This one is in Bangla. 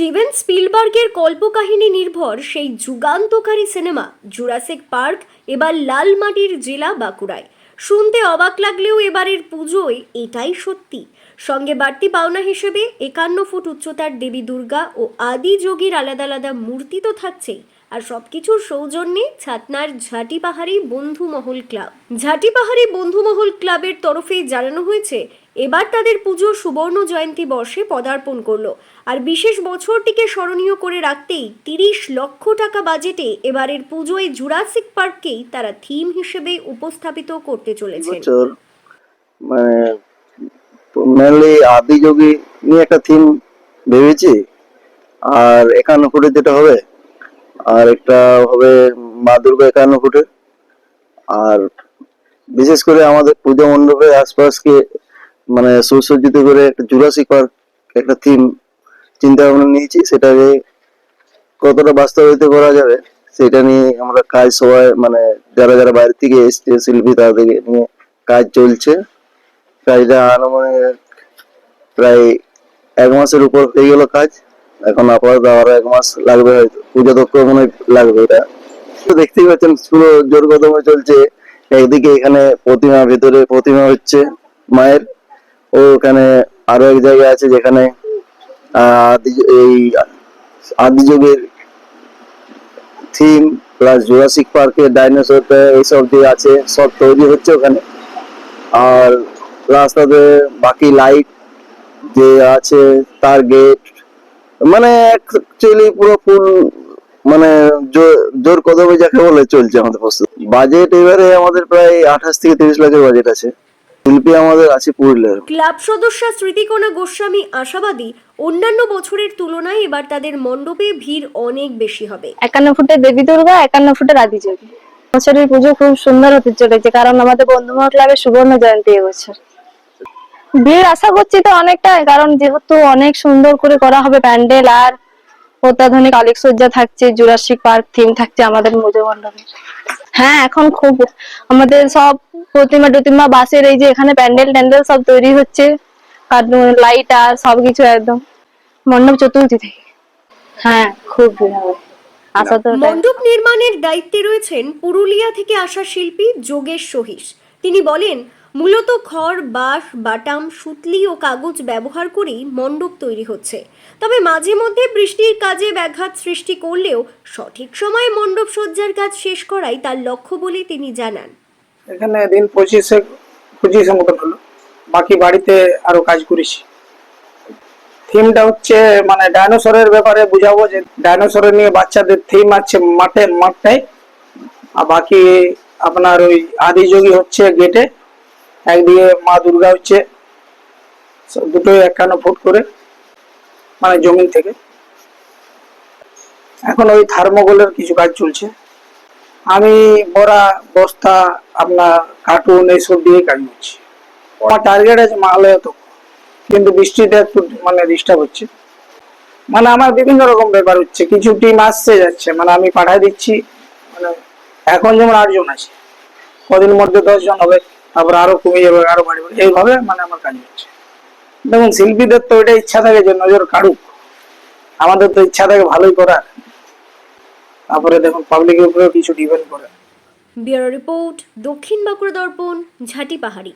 স্টিভেন স্পিলবার্গের কল্পকাহিনী নির্ভর সেই যুগান্তকারী সিনেমা, জুরাসিক পার্ক, এবার লাল মাটির জেলা বাঁকুড়ায়। শুনতে অবাক লাগলেও এবারের পুজোয় এটাই সত্যি। সঙ্গে বাড়তি পাওনা হিসেবে একান্ন ফুট উচ্চতার দেবী দুর্গা ও আদি যোগীর আলাদা আলাদা মূর্তি তো থাকছেই। আর সবকিছুর সৌজন্যে ছাতনার ঝাঁটি পাহাড়ি বন্ধু মহল ক্লাব। ঝাঁটি পাহাড়ি বন্ধু মহল ক্লাবের তরফে জানানো হয়েছে এবার তাদের পুজো সুবর্ণ জয়ন্তী বর্ষে পদার্পণ করল। আর বিশেষ বছরটিকে স্মরণীয় করে রাখতেই তিরিশ লক্ষ টাকা বাজেটে এবারের পুজোয় জুরাসিক পার্ককেই তারা থিম হিসেবে উপস্থাপিত করতে বছর মানে মেনলি আদিযোগী নিয়ে একটা থিম ভেবেছি। আর একান্ন ফুটের যেটা হবে, আর একটা হবে মা দুর্গা একান্ন ফুটের আর বিশেষ করে আমাদের পূজা মণ্ডপের আশপাশকে মানে সুসজ্জিত করে একটা জুরাসিক পার্ক একটা থিম চিন্তা ভাবনা নিয়েছি সেটাকে কতটা বাস্তবায়িত করা যাবে, সেটা নিয়ে আমরা কাজ সবাই মানে যারা যারা বাইরে থেকে এসছে, শিল্পী তাদেরকে নিয়ে কাজ চলছে। কাজটা আনুমানিক প্রায় এক মাসের উপর হয়ে গেল কাজ। এখন আপাতত আরও এক মাস লাগবে হয়তো। পুজো দক্ষ মনে লাগবে এটা। দেখতেই পাচ্ছেন, পুরো জোর কদমে চলছে। একদিকে এখানে প্রতিমা, ভেতরে প্রতিমা হচ্ছে মায়ের। ওখানে আরও এক জায়গা আছে যেখানে আহ, আদি- যুগের থিম প্লাস জুরাসিক পার্কে ডাইনোসর এইসব দিয়ে আছে সব তৈরি হচ্ছে ওখানে। আর রাস্তাতে বাকি লাইট যে আছে তার গেট মানে অ্যাকচুয়ালি পুরো ফুল মানে জোর কদমে যাকে বলে চলছে আমাদের প্রস্তুত। বাজেট এবারে আমাদের প্রায় আঠাশ থেকে তিরিশ লাখের বাজেট আছে। শিল্পী আমাদের আছে পুরুলিয়ার। ক্লাব সদস্যা স্মৃতিকণা গোস্বামী আশাবাদী অন্যান্য বছরের তুলনায় এবার তাদের মণ্ডপে ভিড় অনেক বেশি হবে। একান্ন ফুটের দেবী দুর্গা একান্ন ফুটের আদিযোগী বছরের পুজো খুব সুন্দর হতে চলেছে কারণ আমাদের বন্ধুমহল ক্লাবের সুবর্ণ জয়ন্তী এবছর। ভিড় আশা করছি তো অনেকটাই কারণ যেহেতু অনেক সুন্দর করে করা হবে প্যান্ডেল আর অত্যাধুনিক আলোকসজ্জা থাকছে জুরাসিক পার্ক থিম থাকছে আমাদের পুজো মণ্ডপে হ্যাঁ এখন খুব আমাদের সব প্রতিমা টতিমা, বাসের এই যে এখানে প্যান্ডেল ট্যান্ডেল সব তৈরি হচ্ছে। আর লাইট আর সবকিছু একদম। মণ্ডপ চতুর্থী থেকে। হ্যাঁ খুব। মণ্ডপ নির্মাণের দায়িত্বে রয়েছেন পুরুলিয়া থেকে আসা শিল্পী যোগেশ সহিস। তিনি বলেন, মূলত খড়, বাঁশ, বাটাম, সুতলি ও কাগজ ব্যবহার করেই মণ্ডপ তৈরি হচ্ছে। তবে মাঝে মধ্যে বৃষ্টির কাজে ব্যাঘাত সৃষ্টি করলেও সঠিক সময়ে মণ্ডপ সজ্জার কাজ শেষ করাই তার লক্ষ্য বলে তিনি জানান। এখানে দিন পঁচিশে পঁচিশে মতন হলো। বাকি বাড়িতে আরও কাজ করেছি। থিমটা হচ্ছে মানে ডাইনোসরের ব্যাপারে বুঝাবো যে ডাইনোসরের নিয়ে বাচ্চাদের থিম আছে মাঠে, মাঠটায়। আর বাকি আপনার ওই আদিযোগী হচ্ছে গেটে। একদিকে মা দুর্গা হচ্ছে। দুটোই একান্ন ফুট করে মানে জমিন থেকে। এখন ওই থার্মোকলের কিছু কাজ চলছে। আমি বড়া বস্তা আপনার কার্টুন এইসব দিয়ে করছি। আমার টার্গেট আছে মালে তো, কিন্তু বৃষ্টিতে একটু মানে ডিস্টার্ব হচ্ছে। মানে আমার বিভিন্ন রকম ব্যাপার হচ্ছে, কিছু টিম আসছে, যাচ্ছে মানে আমি পাঠাই দিচ্ছি মানে এখন যেমন আটজন আছে কদিন মধ্যে দশজন হবে, তারপর আরও কমে যাবে, আরও বাড়বে, এইভাবে মানে আমার কাজ হচ্ছে। দেখুন, শিল্পীদের তো এটা ইচ্ছা থাকে যে নজর কাড়ুক, আমাদের তো ইচ্ছা থাকে ভালোই করার। তারপরে দেখুন পাবলিকের উপরেও কিছু ডিপেন্ড করে। ব্যুরো রিপোর্ট দক্ষিণ বাঁকুড়া দর্পণ ঝাঁটি পাহাড়ি।